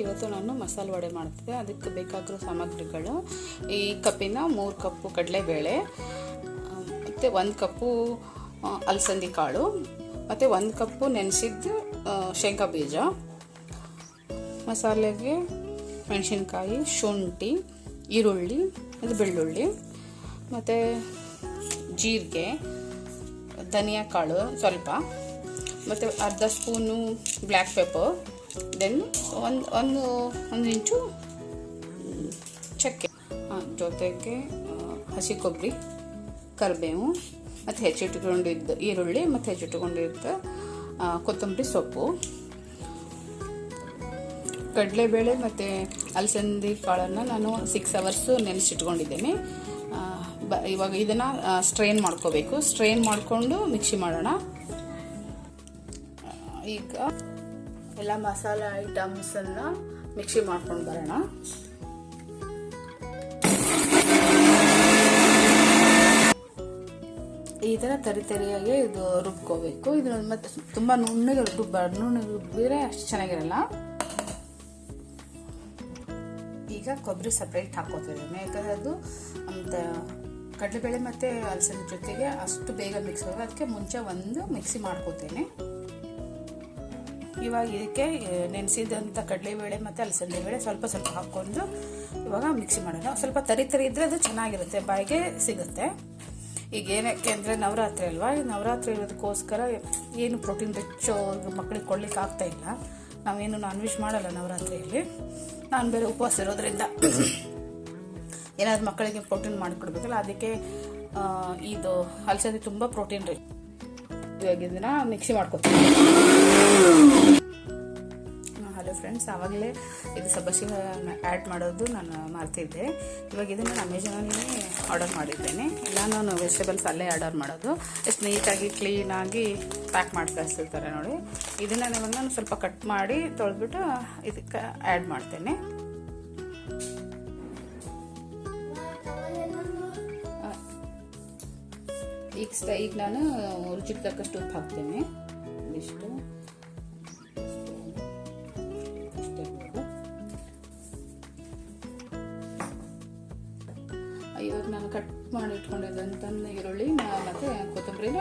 ಇವತ್ತು ನಾನು ಮಸಾಲೆ ವಡೆ ಮಾಡ್ತಿದ್ದೆ. ಅದಕ್ಕೆ ಬೇಕಾಗಿರೋ ಸಾಮಗ್ರಿಗಳು. ಈ ಕಪ್ಪಿನ ಮೂರು ಕಪ್ಪು ಕಡಲೆಬೇಳೆ, ಮತ್ತು ಒಂದು ಕಪ್ಪು ಅಲಸಂದಿ ಕಾಳು, ಮತ್ತು ಒಂದು ಕಪ್ಪು ನೆನೆಸಿದ್ದು ಶೇಂಗಾ ಬೀಜ. ಮಸಾಲೆಗೆ ಮೆಣಸಿನ್ಕಾಯಿ, ಶುಂಠಿ, ಈರುಳ್ಳಿ, ಮತ್ತು ಬೆಳ್ಳುಳ್ಳಿ, ಮತ್ತು ಜೀರಿಗೆ, ಧನಿಯಾ ಕಾಳು ಸ್ವಲ್ಪ, ಮತ್ತು ಅರ್ಧ ಸ್ಪೂನು ಬ್ಲ್ಯಾಕ್ ಪೆಪ್ಪರ್ ದೆನ್ ಒಂದು ಒಂದು ಒಂದು ಇಂಚು ಚಕ್ಕೆ. ಜೊತೆಗೆ ಹಸಿ ಕೊಬ್ಬರಿ, ಕರಿಬೇವು, ಮತ್ತು ಹೆಚ್ಚಿಟ್ಕೊಂಡಿದ್ದ ಈರುಳ್ಳಿ, ಮತ್ತು ಹೆಚ್ಚಿಟ್ಟುಕೊಂಡಿದ್ದ ಕೊತ್ತಂಬರಿ ಸೊಪ್ಪು. ಕಡಲೆಬೇಳೆ ಮತ್ತು ಅಲಸಂದಿ ಕಾಳನ್ನು ನಾನು ಸಿಕ್ಸ್ ಅವರ್ಸು ನೆನೆಸಿಟ್ಕೊಂಡಿದ್ದೇನೆ. ಬ, ಇವಾಗ ಇದನ್ನು ಸ್ಟ್ರೈನ್ ಮಾಡ್ಕೋಬೇಕು. ಸ್ಟ್ರೈನ್ ಮಾಡಿಕೊಂಡು ಮಿಕ್ಸಿ ಮಾಡೋಣ. ಈಗ ಎಲ್ಲ ಐಟಮ್ಸ್ ಐಟಮ್ಸನ್ನು ಮಿಕ್ಸಿ ಮಾಡ್ಕೊಂಡು ಬರೋಣ. ಈ ಥರ ತರಿ ತರಿಯಾಗಿ ಇದು ರುಬ್ಕೋಬೇಕು. ಇದು ಮತ್ತೆ ತುಂಬ ನುಣ್ಣಗೆ ರುಬ್ಬಾರ್ದು. ನುಣ್ಣಗೆ ರುಬ್ಬಿದ್ರೆ ಅಷ್ಟು ಚೆನ್ನಾಗಿರಲ್ಲ. ಈಗ ಕೊಬ್ಬರಿ ಸಪ್ರೇಟ್ ಹಾಕೋತಿದ್ದೀನಿ ಯಾಕಂದರೆ ಅದು ಅಂತ ಕಡಲೆಬೇಳೆ ಮತ್ತು ಅಲಸಂದೆ ಜೊತೆಗೆ ಅಷ್ಟು ಬೇಗ ಮಿಕ್ಸ್ ಆಗೋದು. ಅದಕ್ಕೆ ಮುಂಚೆ ಒಂದು ಮಿಕ್ಸಿ ಮಾಡ್ಕೋತೇನೆ. ಇವಾಗ ಇದಕ್ಕೆ ನೆನೆಸಿದಂಥ ಕಡಲೆಬೇಳೆ ಮತ್ತು ಅಲಸಂದೆ ಬೇಳೆ ಸ್ವಲ್ಪ ಸ್ವಲ್ಪ ಹಾಕ್ಕೊಂಡು ಇವಾಗ ಮಿಕ್ಸಿ ಮಾಡೋಣ. ಸ್ವಲ್ಪ ತರಿ ತರಿ ಇದ್ದರೆ ಅದು ಚೆನ್ನಾಗಿರುತ್ತೆ, ಬಾಯಿಗೆ ಸಿಗುತ್ತೆ. ಈಗ ಏನಕ್ಕೆ ಅಂದರೆ ನವರಾತ್ರಿ ಅಲ್ವಾ? ಈ ನವರಾತ್ರಿ ಇರೋದಕ್ಕೋಸ್ಕರ ಏನು ಪ್ರೋಟೀನ್ ರಿಚ್ ಮಕ್ಕಳಿಗೆ ಕೊಡ್ಲಿಕ್ಕೆ ಆಗ್ತಾ ಇಲ್ಲ. ನಾವೇನು ನಾನ್ ವೆಜ್ ಮಾಡಲ್ಲ ನವರಾತ್ರಿಯಲ್ಲಿ. ನಾನು ಬೇರೆ ಉಪವಾಸ ಇರೋದ್ರಿಂದ ಏನಾದ್ರು ಮಕ್ಕಳಿಗೆ ಪ್ರೋಟೀನ್ ಮಾಡಿಕೊಡ್ಬೇಕಲ್ಲ, ಅದಕ್ಕೆ ಇದು, ಅಲಸಂದೆ ತುಂಬ ಪ್ರೋಟೀನ್ ರಿಚ್ ಇವಾಗ ಇದನ್ನ ಮಿಕ್ಸಿ ಮಾಡ್ಕೊತೀನಿ. ಹಲೋ ಫ್ರೆಂಡ್ಸ್ ಆವಾಗಲೇ ಇದು ಸಬ್ಬಸಿಗೆ ಆ್ಯಡ್ ಮಾಡೋದು ನಾನು ಮಾಡ್ತಿದ್ದೆ. ಇವಾಗ ಇದನ್ನು ನಾನು ಅಮೆಝಾನಲ್ಲಿ ಆರ್ಡರ್ ಮಾಡಿದ್ದೇನೆ. ಇಲ್ಲ, ನಾನು ವೆಜಿಟೇಬಲ್ಸ್ ಅಲ್ಲೇ ಆರ್ಡರ್ ಮಾಡೋದು. ಎಷ್ಟು ನೀಟಾಗಿ ಕ್ಲೀನಾಗಿ ಪ್ಯಾಕ್ ಮಾಡಿ ಕಳಿಸಿರ್ತಾರೆ ನೋಡಿ. ಇದನ್ನು ನಾನು ಸ್ವಲ್ಪ ಕಟ್ ಮಾಡಿ ತೊಳೆದ್ಬಿಟ್ಟು ಇದಕ್ಕೆ ಆ್ಯಡ್ ಮಾಡ್ತೇನೆ. ಈಗ ಈಗ ನಾನು ರುಚಿಗೆ ತಕ್ಕಷ್ಟು ಉಪ್ಪು ಹಾಕ್ತೇನೆ. ಇಷ್ಟು. ಇವಾಗ ನಾನು ಕಟ್ ಮಾಡಿ ಈರುಳ್ಳಿ, ನಾನು ಮತ್ತೆ ಕೊತ್ತಂಬರಿನ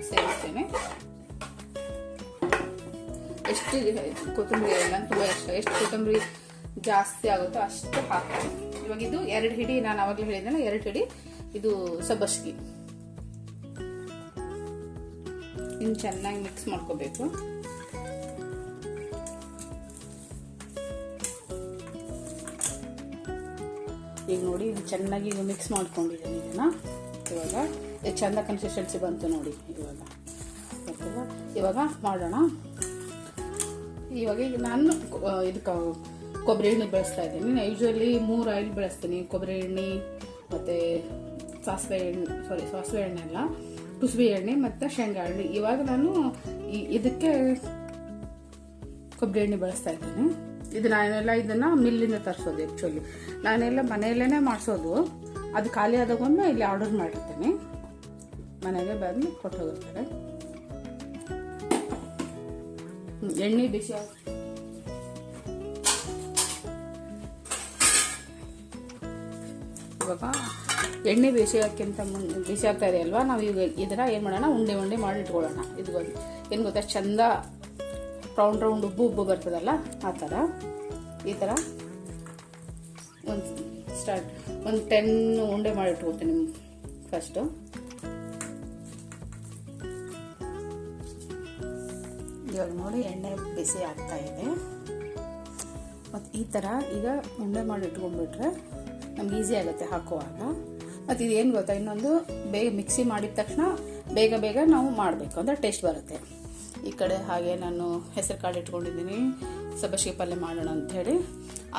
ಸೇರಿಸ್ತೇನೆ. ಎಷ್ಟು ಕೊತ್ತಂಬರಿ ನಾನು ತುಂಬ ಇಷ್ಟ. ಎಷ್ಟು ಕೊತ್ತಂಬರಿ ಜಾಸ್ತಿ ಆಗುತ್ತೋ ಅಷ್ಟು ಹಾಕ್ತೀನಿ. ಇವಾಗ ಇದು ಎರಡು ಹಿಡಿ, ನಾನು ಅವಾಗಲೇ ಹೇಳಿದ್ನಲ್ಲ, ಎರಡು ಹಿಡಿ. ಇದು ಸಬ್ಬಸ್ಗಿ. ಇನ್ನು ಚೆನ್ನಾಗಿ ಮಿಕ್ಸ್ ಮಾಡ್ಕೋಬೇಕು. ಈಗ ನೋಡಿ ಇದು ಚೆನ್ನಾಗಿ ಈಗ ಮಿಕ್ಸ್ ಮಾಡ್ಕೊಂಡಿದ್ದೀನಿ ಇದನ್ನ. ಇವಾಗ ಚೆಂದ ಕನ್ಸಿಸ್ಟೆನ್ಸಿ ಬಂತು ನೋಡಿ ಇವಾಗ? ಇವಾಗ ಮಾಡೋಣ. ಇವಾಗ ಈಗ ನಾನು ಇದಕ್ಕೆ ಕೊಬ್ಬರಿ ಎಣ್ಣೆ ಬೆಳೆಸ್ತಾ ಇದ್ದೀನಿ. ನಾನು ಯೂಶ್ವಲಿ ಮೂರು ಆಯಿಲ್ ಬೆಳೆಸ್ತೀನಿ. ಕೊಬ್ಬರಿ ಎಣ್ಣೆ ಮತ್ತು ಸಾಸಿವೆ ಎಣ್ಣೆ ಸಾರಿ ಸಾಸಿವೆ ಎಣ್ಣೆ ಅಲ್ಲ. ಕುಸುಬೆ ಎಣ್ಣೆ ಮತ್ತು ಶೇಂಗಾ ಎಣ್ಣೆ. ಇವಾಗ ನಾನು ಇದಕ್ಕೆ ಕೊಬ್ಬರಿ ಎಣ್ಣೆ ಬಳಸ್ತಾ ಇದ್ದೀನಿ. ಇದು ನಾನೆಲ್ಲ ಇದನ್ನು ಮಿಲ್ಲಿಂದ ತರಿಸೋದು ಆ್ಯಕ್ಚುಲಿ ನಾನೆಲ್ಲ ಮನೆಯಲ್ಲೇ ಮಾಡಿಸೋದು. ಅದು ಖಾಲಿ ಆದಾಗೊಮ್ಮೆ ಇಲ್ಲಿ ಆರ್ಡರ್ ಮಾಡಿರ್ತೀನಿ. ಮನೆಗೆ ಬಂದು ಕೊಟ್ಟು ಎಣ್ಣೆ ಬಿಸಿ ಇವಾಗ ಎಣ್ಣೆ ಬೇಸಿ ಹಾಕಿಂತ ಮುಂದೆ ಬಿಸಿ ಆಗ್ತಾ ಇದೆ ಅಲ್ವಾ? ನಾವು ಈಗ ಇದನ್ನ ಏನು ಮಾಡೋಣ? ಉಂಡೆ ಉಂಡೆ ಮಾಡಿ ಇಟ್ಕೊಳ್ಳೋಣ ಇದು ಬಂದು ಏನು ಗೊತ್ತಾ? ಚಂದ ರೌಂಡ್ ರೌಂಡ್ ಉಬ್ಬು ಉಬ್ಬು ಬರ್ತದಲ್ಲ? ಆ ಥರ ಈ ಥರ ಒಂದು ಸ್ಟಾರ್ಟ್ ಒಂದು ಟೆನ್ ಉಂಡೆ ಮಾಡಿ ಇಟ್ಕೊಳ್ತೀನಿ ಫಸ್ಟು ಇವಾಗ ನೋಡಿ, ಎಣ್ಣೆ ಬಿಸಿ ಆಗ್ತಾ ಇದೆ. ಮತ್ತು ಈ ಥರ ಈಗ ಉಂಡೆ ಮಾಡಿ ಇಟ್ಕೊಂಡ್ಬಿಟ್ರೆ ನಮ್ಗೆ ಈಸಿ ಆಗುತ್ತೆ ಹಾಕುವಾಗ. ಮತ್ತು ಇದೇನು ಗೊತ್ತಾ? ಇನ್ನೊಂದು ಬೇಗ ಮಿಕ್ಸಿ ಮಾಡಿದ ತಕ್ಷಣ ಬೇಗ ಬೇಗ ನಾವು ಮಾಡಬೇಕು ಅಂದರೆ ಟೇಸ್ಟ್ ಬರುತ್ತೆ. ಈ ಕಡೆ ಹಾಗೆ ನಾನು ಹೆಸರು ಕಾಳು ಇಟ್ಕೊಂಡಿದ್ದೀನಿ. ಸಬ್ಬಸಿಗೆ ಪಲ್ಯ ಮಾಡೋಣ ಅಂಥೇಳಿ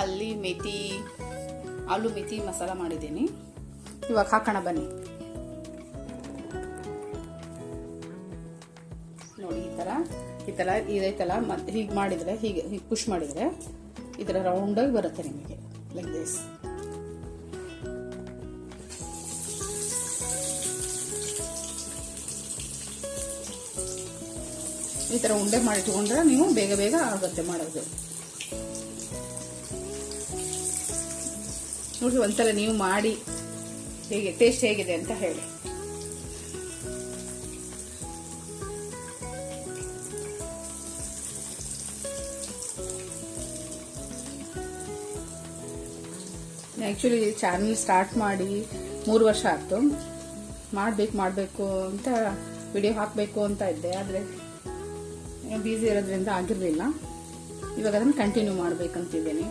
ಅಲ್ಲಿ ಮೆಥಿ ಆಲೂ ಮೆಥಿ ಮಸಾಲ ಮಾಡಿದ್ದೀನಿ. ಇವಾಗ ಹಾಕೋಣ ಬನ್ನಿ. ನೋಡಿ, ಈ ಥರ ಈ ಥರ ಇದೈತಲ್ಲ ಮತ್ತು ಹೀಗೆ ಮಾಡಿದರೆ, ಹೀಗೆ ಹೀಗೆ ಪುಷ್ ಮಾಡಿದರೆ ಈ ಥರ ರೌಂಡಾಗಿ ಬರುತ್ತೆ ನಿಮಗೆ ಲೈಕ್ ದಿಸ್ ಈ ಥರ ಉಂಡೆ ಮಾಡಿಟ್ಕೊಂಡ್ರೆ ನೀವು ಬೇಗ ಬೇಗ ಆಗುತ್ತೆ ಮಾಡೋದು. ನೋಡಿ ಒಂದ್ಸಲ ನೀವು ಮಾಡಿ ಹೇಗೆ ಟೇಸ್ಟ್ ಹೇಗಿದೆ ಅಂತ ಹೇಳಿ. ಆ್ಯಕ್ಚುಲಿ ಚಾನಲ್ ಸ್ಟಾರ್ಟ್ ಮಾಡಿ ಮೂರು ವರ್ಷ ಆಯಿತು. ಮಾಡಬೇಕು ಮಾಡಬೇಕು ಅಂತ ವಿಡಿಯೋ ಹಾಕಬೇಕು ಅಂತ ಇದ್ದೆ, ಆದರೆ ಬ್ಯುಸಿ ಇರೋದ್ರಿಂದ ಆಗಿರಲಿಲ್ಲ. ಇವಾಗ ಅದನ್ನು ಕಂಟಿನ್ಯೂ ಮಾಡಬೇಕಂತಿದ್ದೇನೆ.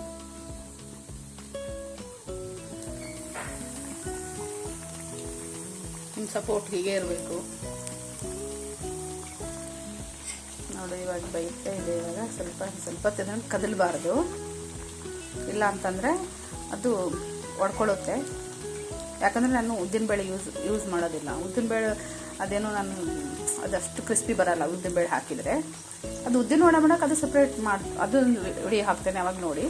ನಿಮ್ಮ ಸಪೋರ್ಟ್ ಹೀಗೆ ಇರಬೇಕು. ನೋಡಿ, ಇವಾಗ ಬೈತಾ ಇದೆ ಇವಾಗ. ಸ್ವಲ್ಪ ಸ್ವಲ್ಪ ತಿನ್ನ ಕದಲಬಾರ್ದು. ಇಲ್ಲ ಅಂತಂದರೆ ಅದು ಒಡ್ಕೊಳ್ಳುತ್ತೆ. ಯಾಕಂದರೆ ನಾನು ಉದ್ದಿನಬೇಳೆ ಯೂಸ್ ಯೂಸ್ ಮಾಡೋದಿಲ್ಲ. ಉದ್ದಿನಬೇಳೆ ಅದೇನೋ ನಾನು ಅದಷ್ಟು ಕ್ರಿಸ್ಪಿ ಬರಲ್ಲ ಉದ್ದಿನಬೇಳೆ ಹಾಕಿದರೆ. ಅದು ಉದ್ದಿನ ಒಣ ಮಾಡೋಕೆ ಅದು ಸಪ್ರೇಟ್ ಮಾಡಿ, ಅದು ರೆಡಿ ಹಾಕ್ತೇನೆ ಅವಾಗ ನೋಡಿ.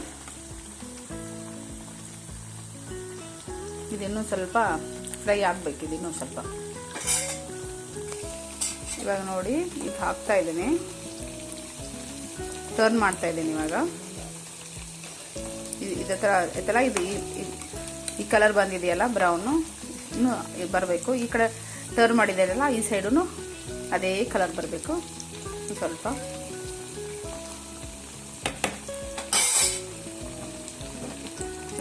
ಇದಿನ್ನೂ ಸ್ವಲ್ಪ ಫ್ರೈ ಆಗಬೇಕಿದೆ ಇನ್ನೂ ಸ್ವಲ್ಪ. ಇವಾಗ ನೋಡಿ, ಇದು ಹಾಕ್ತಾ ಇದ್ದೀನಿ. ಟರ್ನ್ ಮಾಡ್ತಾ ಇದ್ದೀನಿ ಇವಾಗ. ಇದೇ ಥರ ಇದೆಲ್ಲ ಇದು ಈ ಕಲರ್ ಬಂದಿದೆಯಲ್ಲ ಬ್ರೌನು ಇನ್ನೂ ಬರಬೇಕು. ಈ ಕಡೆ ಟರ್ನ್ ಮಾಡಿದಾರಲ್ಲ, ಈ ಸೈಡು ಅದೇ ಕಲರ್ ಬರಬೇಕು. ಸ್ವಲ್ಪ.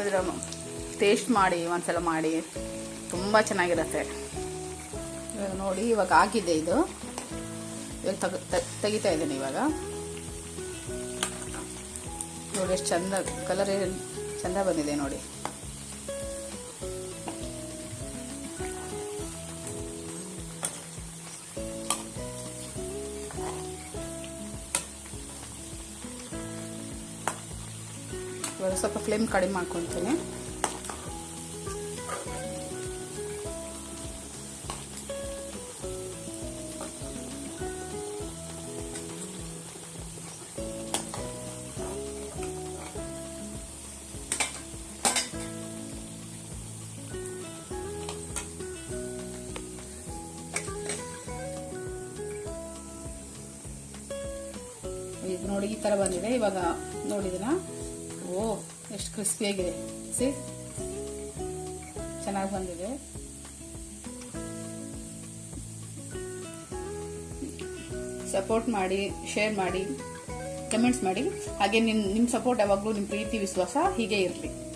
ಅದರ ಟೇಸ್ಟ್ ಮಾಡಿ, ಒಂದ್ಸಲ ಮಾಡಿ. ತುಂಬ ಚೆನ್ನಾಗಿರುತ್ತೆ. ಇವಾಗ ನೋಡಿ, ಇವಾಗ ಆಗಿದೆ ಇದು. ಇವಾಗ ತಗ ತೆಗಿತಾ ಇದ್ದೀನಿ ಇವಾಗ. ನೋಡಿ, ಎಷ್ಟು ಚಂದ ಕಲರ್ ಚಂದ ಬಂದಿದೆ ನೋಡಿ. ಇವಾಗ ಸ್ವಲ್ಪ ಫ್ಲೇಮ್ ಕಡಿಮೆ ಮಾಡ್ಕೊತೀನಿ ನೋಡಿ ಈ ತರ ಬಂದಿದೆ. ಇವಾಗ ನೋಡಿದಿನ ಓ, ಎಷ್ಟು ಕ್ರಿಸ್ಪಿಯಾಗಿದೆ ಸಿ, ಚೆನ್ನಾಗಿ ಬಂದಿದೆ. ಸಪೋರ್ಟ್ ಮಾಡಿ ಶೇರ್ ಮಾಡಿ ಕಮೆಂಟ್ಸ್ ಮಾಡಿ. ಹಾಗೆ ನಿಮ್ಮ ನಿಮ್ಮ ಸಪೋರ್ಟ್ ಯಾವಾಗಲೂ ನಿಮ್ಮ ಪ್ರೀತಿ, ವಿಶ್ವಾಸ ಹೀಗೆ ಇರಲಿ.